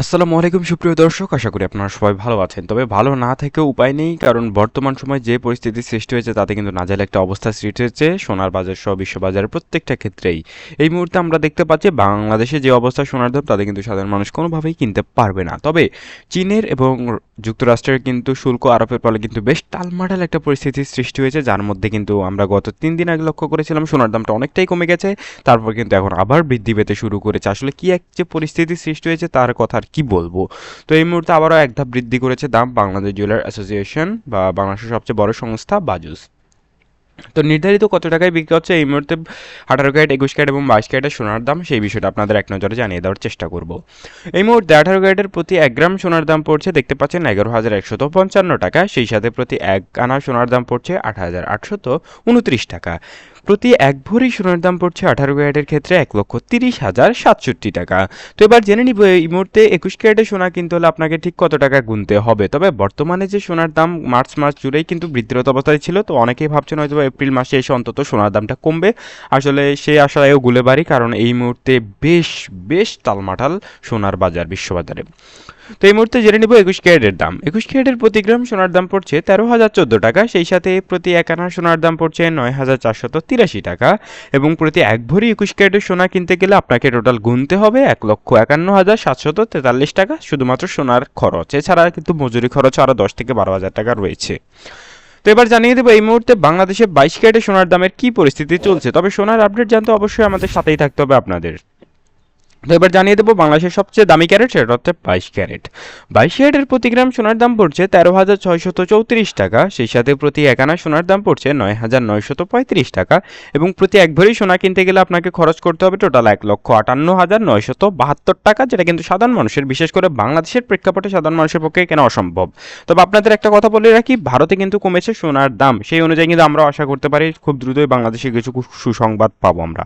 আসসালামু আলাইকুম, সুপ্রিয় দর্শক, আশা করি আপনারা সবাই ভালো আছেন। তবে ভালো না থেকেও উপায় নেই, কারণ বর্তমান সময় যে পরিস্থিতি সৃষ্টি হয়েছে, তাতে কিন্তু নাজাল একটা অবস্থা সৃষ্টি হয়েছে, সোনার বাজার সহ বিশ্ববাজারের প্রত্যেকটা ক্ষেত্রেই। এই মুহূর্তে আমরা দেখতে পাচ্ছি, বাংলাদেশে যে অবস্থা সোনার দাম তাতে কিন্তু সাধারণ মানুষ কোনোভাবেই কিনতে পারবে না। তবে চীনের এবং যুক্তরাষ্ট্রের কিন্তু শুল্ক আরোপের ফলে কিন্তু বেশ টালমাটাল একটা পরিস্থিতির সৃষ্টি হয়েছে, যার মধ্যে কিন্তু আমরা গত তিন দিন আগে লক্ষ্য করেছিলাম, সোনার দামটা অনেকটাই কমে গেছে, তারপর কিন্তু এখন আবার বৃদ্ধি পেতে শুরু করেছে। আসলে কি এক যে পরিস্থিতি সৃষ্টি হয়েছে, তার কথা আর কি বলব? তো এই মুহূর্তে আবারও এক ধাপ বৃদ্ধি করেছে দাম, বাংলাদেশ জুয়েলার অ্যাসোসিয়েশন বা বাংলাদেশের সবচেয়ে বড় সংস্থা বাজুস। তো নির্ধারিত কত টাকায় বিক্রি হচ্ছে এই মুহূর্তে আঠারো ক্যারেট, একুশ ক্যারেট এবং বাইশ ক্যারেটের সোনার দাম? সেই বিষয়টা আপনাদের এক নজরে জানিয়ে দেওয়ার চেষ্টা করব। এই মুহূর্তে আঠারো ক্যারেটের প্রতি এক গ্রাম সোনার দাম পড়ছে, দেখতে পাচ্ছেন এগারো হাজার একশত পঞ্চান্ন টাকা। সেই সাথে প্রতি এক আনা সোনার দাম পড়ছে আট হাজার আটশত উনত্রিশ টাকা। প্রতি এক ভরি সোনার দাম পড়ছে আঠারো ক্যারেটের ক্ষেত্রে এক লক্ষ তিরিশ হাজার সাতষট্টি টাকা। তো এবার জেনে নিব এই মুহূর্তে একুশ ক্যারেটের সোনা কিনতে হলে আপনাকে ঠিক কত টাকা গুনতে হবে। তবে বর্তমানে যে সোনার দাম মার্চ মাস জুড়েই কিন্তু বৃদ্ধিরত অবস্থায় ছিল, তো অনেকেই ভাবছেন হয়তো এপ্রিল মাসে এসে অন্তত সোনার দামটা কমবে। আসলে সেই আশায়ও গুলে বাড়ি, কারণ এই মুহূর্তে বেশ বেশ তালমাটাল সোনার বাজার বিশ্ববাজারে। তো এই মুহূর্তে জেনে নেব একুশ ক্যারেটের দাম। একুশ ক্যারেটের প্রতি গ্রাম সোনার দাম পড়ছে তেরো হাজার চোদ্দ টাকা, সেই সাথে প্রতি এক আনা সোনার দাম পড়ছে নয় হাজার চারশত তিরাশি টাকা এবং প্রতি এক ভরি একুশ ক্যারেটের সোনা কিনতে গেলে আপনাকে টোটাল গুনতে হবে এক লক্ষ একান্ন হাজার সাতশত তেতাল্লিশ টাকা, শুধুমাত্র সোনার খরচ। এছাড়া কিন্তু মজুরি খরচ আরও দশ থেকে বারো হাজার টাকা রয়েছে। তো এবার জানিয়ে দেবো, এই মুহূর্তে বাংলাদেশে বাইশ ক্যারেটের সোনার দামের কি পরিস্থিতি চলছে? তবে সোনার আপডেট জানতে অবশ্যই আমাদের সাথেই থাকতে হবে আপনাদের। তো এবার জানিয়ে দেবো বাংলাদেশের সবচেয়ে দামি ক্যারেট, সেটা হচ্ছে বাইশ ক্যারেট। বাইশ ক্যারেটের প্রতি গ্রাম সোনার দাম পড়ছে তেরো হাজার ছয়শত চৌত্রিশ টাকা। সেই সাথে প্রতি এক আনা সোনার দাম পড়ছে নয় হাজার নয়শত পঁয়ত্রিশ টাকা। এবং প্রতি এক ভরি সোনা কিনতে গেলে আপনাকে খরচ করতে হবে টোটাল এক লক্ষ আটান্ন হাজার নয়শত বাহাত্তর টাকা, যেটা কিন্তু সাধারণ মানুষের, বিশেষ করে বাংলাদেশের প্রেক্ষাপটে সাধারণ মানুষের পক্ষে কেনা অসম্ভব। তবে আপনাদের একটা কথা বলে রাখি, ভারতে কিন্তু কমেছে সোনার দাম। সেই অনুযায়ী কিন্তু আমরা আশা করতে পারি খুব দ্রুতই বাংলাদেশে কিছু সুসংবাদ পাবো আমরা।